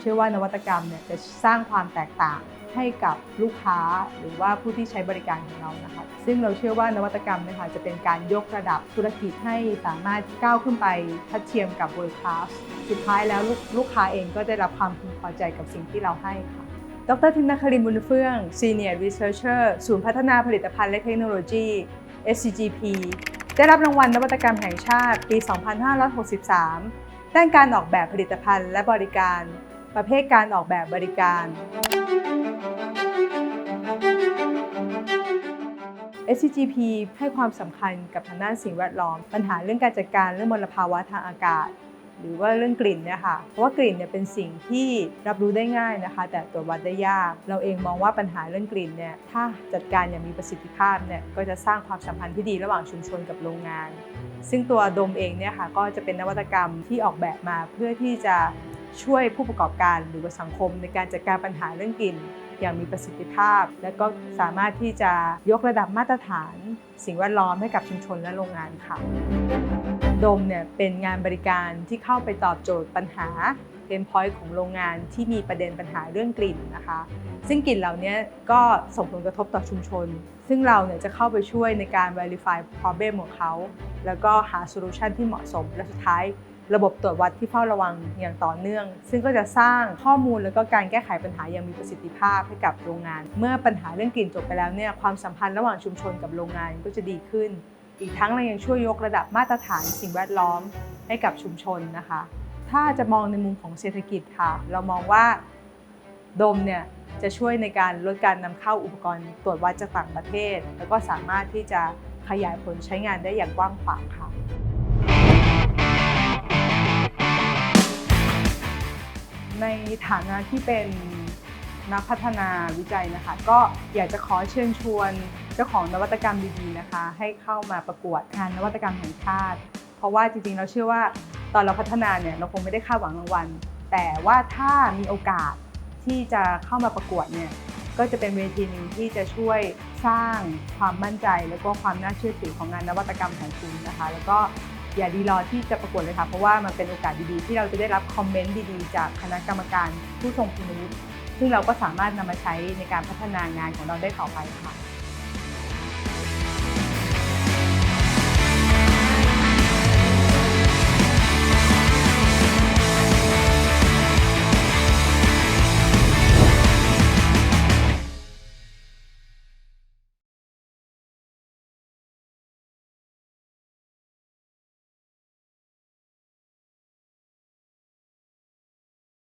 เชื่อว่านวัตกรรมเนี่ยจะสร้างความแตกต่างให้กับลูกค้าหรือว่าผู้ที่ใช้บริการของเรานะคะ ซึ่งเราเชื่อว่านวัตกรรมนะคะจะเป็นการยกระดับธุรกิจให้สามารถก้าวขึ้นไปทัดเทียมกับ world class สุดท้ายแล้วลูกลูกค้าเองก็ได้รับความพึงพอใจกับสิ่งที่เราให้ค่ะ ดรทินนครินบุญเฟื่อง Senior Researcher ศูนย์พัฒนาผลิตภัณฑ์และเทคโนโลยี SCGP ได้รับรางวัลนวัตกรรมแห่งชาติปี 2563 ด้านการออกแบบผลิตภัณฑ์และบริการ ประเภทการออกแบบบริการ SCGP ให้ความสำคัญกับทางด้านสิ่งแวดล้อม ปัญหาเรื่องการจัดการเรื่องมลภาวะทางอากาศ หรือว่าเรื่องกลิ่นเนี่ยค่ะเพราะว่ากลิ่นเนี่ยเป็นสิ่งที่รับรู้ได้ง่ายนะคะ แต่ตรวจวัดได้ยาก เราเองมองว่าปัญหาเรื่องกลิ่นเนี่ยถ้าจัดการอย่างมีประสิทธิภาพเนี่ยก็จะสร้างความสัมพันธ์ที่ดีระหว่างชุมชนกับโรงงาน ซึ่งตัวดมเองเนี่ยค่ะก็จะเป็นนวัตกรรมที่ออกแบบมาเพื่อที่จะ ช่วยผู้ประกอบการหรือว่าสังคมในการจัดการปัญหาเรื่องกลิ่นอย่างมีประสิทธิภาพ และก็สามารถที่จะยกระดับมาตรฐาน สิ่งแวดล้อมให้กับชุมชนและโรงงานค่ะ ดมเนี่ยเป็นงานบริการที่เข้าไปตอบโจทย์ปัญหาเป็นพอยต์ของโรงงานที่มีประเด็นปัญหาเรื่องกลิ่นนะคะ ซึ่งกลิ่นเหล่านี้ก็ส่งผลกระทบต่อชุมชน ซึ่งเราเนี่ยจะเข้าไปช่วยในการ verify problem ของเขา แล้วก็หาโซลูชันที่เหมาะสมและสุดท้าย ระบบตรวจวัดที่เฝ้าระวังอย่างต่อเนื่อง ซึ่งก็จะสร้างข้อมูลแล้วก็การแก้ไขปัญหาอย่างมีประสิทธิภาพให้กับโรงงาน เมื่อปัญหาเรื่องกลิ่นจบไปแล้วเนี่ยความสัมพันธ์ระหว่างชุมชนกับโรงงานก็จะดีขึ้น อีกทั้งเรายังช่วยยกระดับมาตรฐานสิ่งแวดล้อมให้กับชุมชนนะคะ ถ้าจะมองในมุมของเศรษฐกิจค่ะ เรามองว่าดมเนี่ยจะช่วยในการลดการนำเข้าอุปกรณ์ตรวจวัดจากต่างประเทศ แล้วก็สามารถที่จะขยายผลใช้งานได้อย่างกว้างขวางค่ะ ฐานะที่เป็นนักพัฒนาวิจัยนะคะ ก็อยากจะขอเชิญชวนเจ้าของนวัตกรรมดีๆนะคะ ให้เข้ามาประกวดงานนวัตกรรมแห่งชาติ เพราะว่าจริงๆเราเชื่อว่าตอนเราพัฒนาเนี่ยเราคงไม่ได้คาดหวังรางวัล แต่ว่าถ้ามีโอกาสที่จะเข้ามาประกวดเนี่ยก็จะเป็นเวทีหนึ่งที่จะช่วยสร้างความมั่นใจ แล้วก็ความน่าเชื่อถือของงานนวัตกรรมของคุณนะคะ แล้วก็ อย่าดีรอที่จะประกวดเลยค่ะ เพราะว่ามันเป็นโอกาสดีๆ ที่เราจะได้รับคอมเมนต์ดีๆ จากคณะกรรมการผู้ทรงคุณวุฒิซึ่งเราก็สามารถนำมาใช้ในการพัฒนางานของเราได้ต่อไปค่ะ